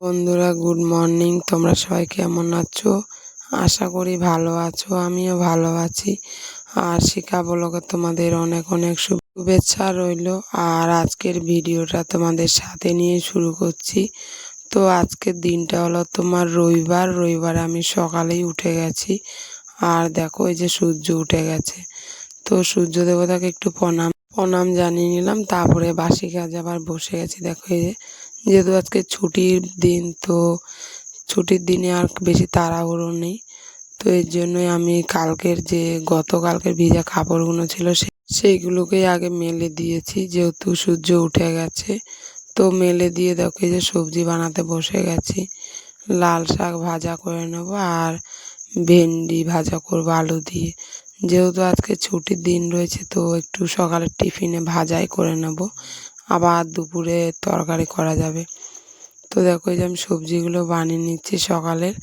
বন্ধুরা, good morning. তোমরা সবাই কেমন আছো? আশা করি ভালো আছো, আমিও ভালো আছি। আর শিখা ব্লগে তোমাদের অনেক অনেক শুভেচ্ছা রইল। আর আজকের ভিডিওটা তোমাদের সাথে নিয়ে শুরু করছি। তো আজকের দিনটা হলো তোমার রবিবার। রবিবার আমি সকালেই উঠে গেছি। আর দেখো, এই যে সূর্য উঠে গেছে। তো সূর্য দেবতাকে একটু প্রণাম প্রণাম জানিয়ে নিলাম। তারপরে বাসি কাজ আবার বসে গেছি। দেখো এই যে যেহেতু আজকে ছুটির দিন, তো ছুটির দিনে আর বেশি তাড়াহুড়ো নেই। তো এর জন্যই আমি কালকের যে, গতকালকের ভিজা কাপড়গুলো ছিল সেইগুলোকেই আগে মেলে দিয়েছি, যেহেতু সূর্য উঠে গেছে। তো মেলে দিয়ে দেখো যে সবজি বানাতে বসে গেছি। লাল শাক ভাজা করে নেব আর ভেন্ডি ভাজা করব আলু দিয়ে। যেহেতু আজকে ছুটির দিন রয়েছে, তো একটু সকালের টিফিনে ভাজাই করে নেব। আবার দুপুরে তরকারি করা যাবে। তো দেখো এই যে আমি সবজিগুলো বানিয়ে নিচ্ছি সকালের।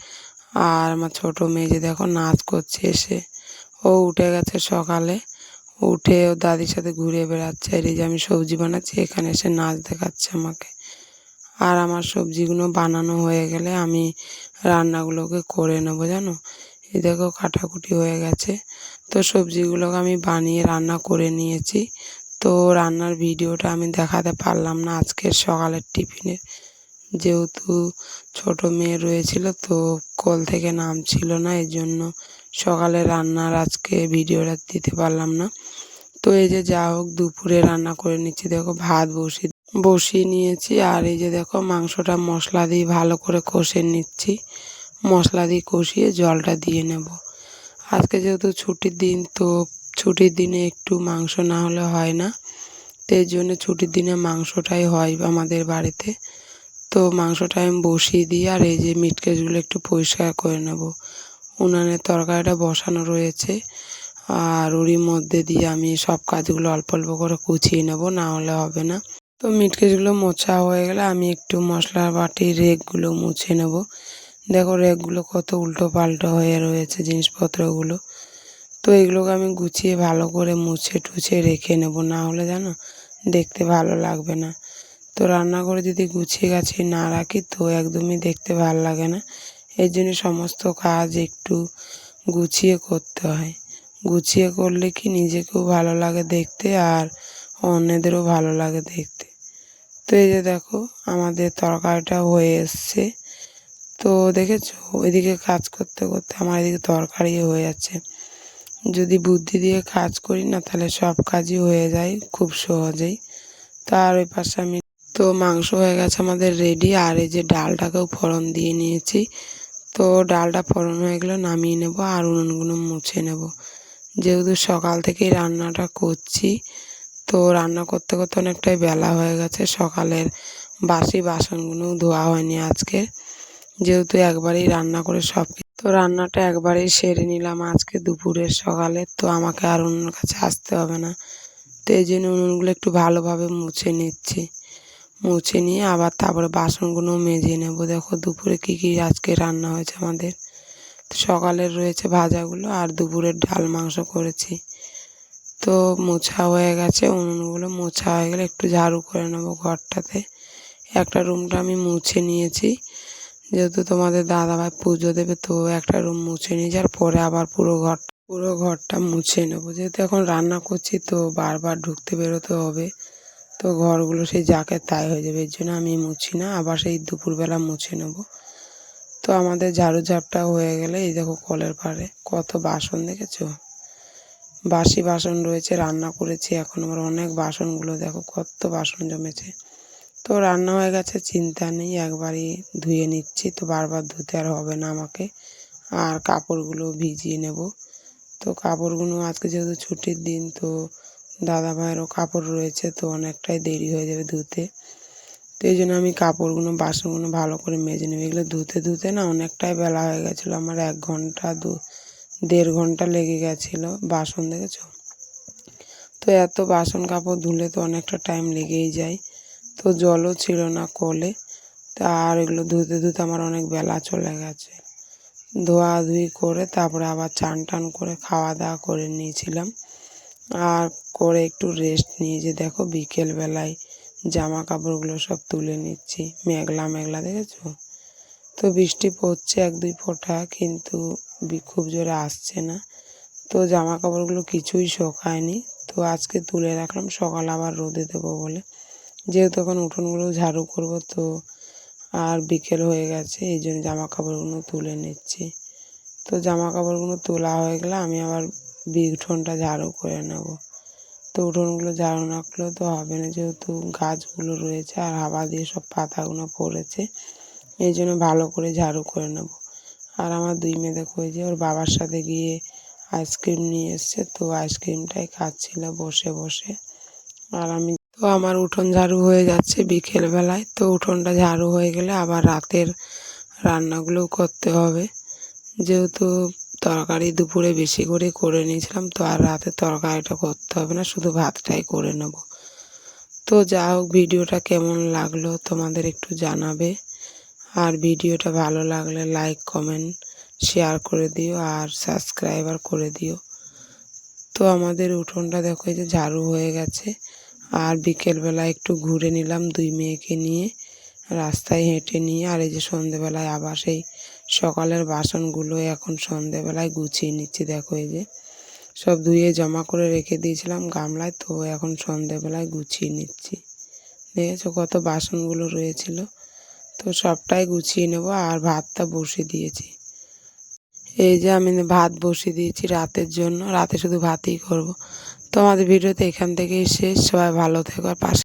আর আমার ছোটো মেয়ে যে দেখো নাচ করছে এসে। ও উঠে গেছে সকালে। উঠে ও দাদির সাথে ঘুরে বেড়াচ্ছে। আর এই যে আমি সবজি বানাচ্ছি, এখানে এসে নাচ দেখাচ্ছে আমাকে। আর আমার সবজিগুলো বানানো হয়ে গেলে আমি রান্নাগুলোকে করে নেব, জানো? এই দেখো কাটাকুটি হয়ে গেছে। তো সবজিগুলোকে আমি বানিয়ে রান্না করে নিয়েছি। তো রান্নার ভিডিওটা আমি দেখাতে পারলাম না আজকের সকালের টিফিনের যেহেতু ছোট মেয়ে রয়েছিল তো কল থেকে নামছিল না এই জন্য সকালে রান্নার আজকে ভিডিওটা দিতে পারলাম না। তো এই যে যা হোক দুপুরে রান্না করে নিচ্ছি। দেখো ভাত বসিয়ে বসিয়ে নিয়েছি আর এই যে দেখো মাংসটা মশলা দিয়ে ভালো করে কষে নিচ্ছি। মশলা দিয়ে কষিয়ে জলটা দিয়ে নেব। আজকে যেহেতু ছুটির দিন তো ছুটির দিনে একটু মাংস না হলে হয় না। তো এই জন্য ছুটির দিনে মাংসটাই হয় আমাদের বাড়িতে। তো মাংসটা আমি বসিয়ে দিই আর এই যে মিট কেসগুলো একটু পরিষ্কার করে নেব। উনানের তরকারিটা বসানো রয়েছে। আর ওরই মধ্যে দিয়ে আমি সব কাজগুলো অল্প অল্প করে কুচিয়ে নেব, না হলে হবে না। তো মিট কেসগুলো মোছা হয়ে গেলে আমি একটু মশলা বাটির রেকগুলো মুছে নেব। দেখো রেকগুলো কত উল্টো পাল্টো হয়ে রয়েছে জিনিসপত্রগুলো। তো এগুলোকে আমি গুছিয়ে ভালো করে মুছে টুছে রেখে নেব, না হলে জানো দেখতে ভালো লাগবে না। তো রান্না করে যদি গুছিয়ে গাছিয়ে না রাখি তো একদমই দেখতে ভালো লাগে না। এর জন্য সমস্ত কাজ একটু গুছিয়ে করতে হয়। গুছিয়ে করলে কি নিজেকেও ভালো লাগে দেখতে আর অন্যদেরও ভালো লাগে দেখতে। তো এই যে দেখো আমাদের তরকারিটা হয়ে এসছে। তো দেখেছ? ওইদিকে কাজ করতে করতে আমার এদিকে তরকারি হয়ে যাচ্ছে। যদি বুদ্ধি দিয়ে কাজ করি না, তাহলে সব কাজই হয়ে যায় খুব সহজেই। তার ওই পাশে আমি তো মাংস হয়ে গেছে আমাদের রেডি আর এই যে ডালটাকেও ফোড়ন দিয়ে নিয়েছি। তো ডালটা ফোড়ন হয়ে গেলে নামিয়ে নেব আর উনুনগুলো মুছে নেব। যেহেতু সকাল থেকেই রান্নাটা করছি, তো রান্না করতে করতে অনেকটাই বেলা হয়ে গেছে। সকালের বাসি বাসনগুলোও ধোয়া হয়নি আজকে। যেহেতু একবারেই রান্না করে সব তো রান্নাটা একবারেই সেরে নিলাম আজকে দুপুরের সকালে, তো আমাকে আর অন্যর কাছে আসতে হবে না। তো এই জন্য উনুনগুলো একটু ভালোভাবে মুছে নিচ্ছি। মুছে নিয়ে আবার তারপরে বাসনগুলো মেজে নেব। দেখো দুপুরে কী কী আজকে রান্না হয়েছে আমাদের। তো সকালের রয়েছে ভাজাগুলো আর দুপুরের ডাল মাংস করেছি। তো মোছা হয়ে গেছে, উনুনগুলো মোছা হয়ে গেলে একটু ঝাড়ু করে নেব ঘরটাতে। একটা রুমটা আমি মুছে নিয়েছি। যেহেতু তোমাদের দাদাভাই পুজো দেবে, তো একটা রুম মুছে নিয়ে আর পরে আবার পুরো ঘর পুরো ঘরটা মুছে নেব। যেহেতু এখন রান্না করছি, তো বারবার ঢুকতে বেরোতে হবে। তো ঘরগুলো সেই যাকে তাই হয়ে যাবে, এর জন্য আমি মুছি না, আবার সেই দুপুরবেলা মুছে নেব। তো আমাদের ঝাড়ু ঝাপটা হয়ে গেলে, এই দেখো কলের পাড়ে কত বাসন দেখেছ? বাসি বাসন রয়েছে, রান্না করেছি, এখন আমার অনেক বাসনগুলো দেখো কত বাসন জমেছে। তো রান্না হয়ে গেছে, চিন্তা নেই, একবারই ধুয়ে নিচ্ছি। তো বারবার ধুতে আর হবে না আমাকে। আর কাপড়গুলো ভিজিয়ে নেব। তো কাপড়গুলো আজকে যেহেতু ছুটির দিন, তো দাদা ভাইয়েরও কাপড় রয়েছে, তো অনেকটাই দেরি হয়ে যাবে ধুতে। তো এই জন্য আমি কাপড়গুলো, বাসনগুলো ভালো করে মেজে নেব। এগুলো ধুতে ধুতে না অনেকটাই বেলা হয়ে গেছিল। আমার এক ঘণ্টা দু, দেড় ঘণ্টা লেগে গেছিল বাসন, দেখেছ? তো এত বাসন কাপড় ধুলে তো অনেকটা টাইম লেগেই যায়। তো জলও ছিল না কলে। তা আর এগুলো ধুতে ধুতে আমার অনেক বেলা চলে গেছে। ধোয়া ধোয়াধুয়ি করে তারপরে আবার চান টান করে খাওয়া দাওয়া করে নিয়েছিলাম। আর করে একটু রেস্ট নিয়ে যে দেখো বিকেলবেলায় জামা কাপড়গুলো সব তুলে নিচ্ছি। মেঘলা মেঘলা দেখেছ? তো বৃষ্টি পড়ছে এক দুই ফোঁটা কিন্তু খুব জোরে আসছে না। তো জামা কাপড়গুলো কিছুই শোকায়নি। তো আজকে তুলে রাখলাম, সকালে আবার রোদে দেবো বলে। যেহেতু এখন উঠোনগুলো ঝাড়ু করব তো আর বিকেল হয়ে গেছে, এই জন্য জামা কাপড়গুলো তুলে নিচ্ছি। তো জামা কাপড়গুলো তোলা হয়ে গেলে আমি আবার উঠোনটা ঝাড়ু করে নেব। তো উঠোনগুলো ঝাড়ু না করলেও তো হবে না, যেহেতু গাছগুলো রয়েছে আর হাওয়া দিয়ে সব পাতাগুলো পড়েছে, এই জন্য ভালো করে ঝাড়ু করে নেব। আর আমার দুই মেয়ে দেখো যে ওর বাবার সাথে গিয়ে আইসক্রিম নিয়ে এসছে, তো আইসক্রিমটাই খাচ্ছিল বসে বসে। আর আমি তো আমার উঠোন ঝাড়ু হয়ে যাচ্ছে বিকেলবেলায়। তো উঠোনটা ঝাড়ু হয়ে গেলে আবার রাতের রান্নাগুলোও করতে হবে। যেহেতু তরকারি দুপুরে বেশি করে করে নিয়েছিলাম, তো আর রাতে তরকারিটা করতে হবে না, শুধু ভাতটাই করে নেব। তো যা হোক, ভিডিওটা কেমন লাগল তোমাদের একটু জানাবে। আর ভিডিওটা ভালো লাগলে লাইক, কমেন্ট, শেয়ার করে দিও আর সাবস্ক্রাইবার করে দিও। তো আমাদের উঠোনটা দেখো, এই যে ঝাড়ু হয়ে গেছে। আর বিকেলবেলা একটু ঘুরে নিলাম দুই মেয়েকে নিয়ে, রাস্তায় হেঁটে নিয়ে। আর এই যে সন্ধেবেলায় আবার সেই সকালের বাসনগুলো এখন সন্ধেবেলায় গুছিয়ে নিচ্ছি, দেখো এই যে। সব ধুয়ে জমা করে রেখে দিয়েছিলাম গামলায়, তো এখন সন্ধেবেলায় গুছিয়ে নিচ্ছি। দেখেছ কত বাসনগুলো রয়েছিল? তো সবটাই গুছিয়ে নেব আর ভাতটা বসিয়ে দিয়েছি। এই যে আমি ভাত বসিয়ে দিয়েছি রাতের জন্য, রাতে শুধু ভাতই করব। তো আমাদের ভিডিওতে এখান থেকেই শেষ। সবাই ভালো থেকো আর পাশে